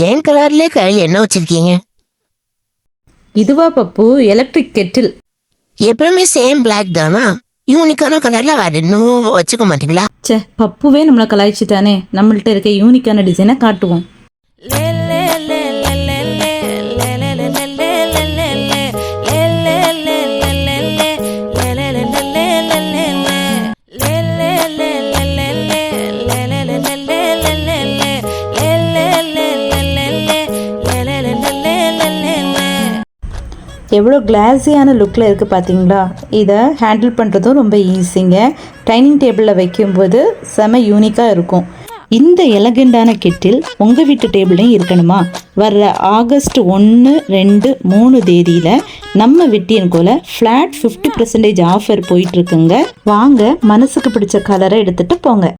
கலர்லயே கையில் என்ன வச்சிருக்கீங்க? இதுவா பப்பு எலக்ட்ரிக் கெட்டில் எப்பவுமே சேம் பிளாக் தானா? யூனிக்கான கலர்ல வேற இன்னும் வச்சுக்க மாட்டீங்களா? ச்சே பப்புவே நம்மளை கலாய்ச்சிட்டானே. நம்மள்ட்ட இருக்க யூனிக்கான டிசைனை காட்டுவோம். எவ்வளோ கிளாஸியான லுக்கில் இருக்குது பார்த்தீங்களா இதை ஹேண்டில் பண்ணுறதும் ரொம்ப ஈஸிங்க டைனிங் டேபிளில் வைக்கும்போது செம யூனிக்காக இருக்கும். இந்த எலகண்டான கெட்டில் உங்கள் வீட்டு டேபிளையும் இருக்கணுமா? வர்ற ஆகஸ்ட் ஒன்று ரெண்டு மூணு தேதியில் நம்ம வெட்டியன் கோல ஃப்ளாட் ஃபிஃப்டி பர்சன்டேஜ் ஆஃபர் போயிட்டுருக்குங்க வாங்க மனசுக்கு பிடிச்ச கலரை எடுத்துகிட்டு போங்க.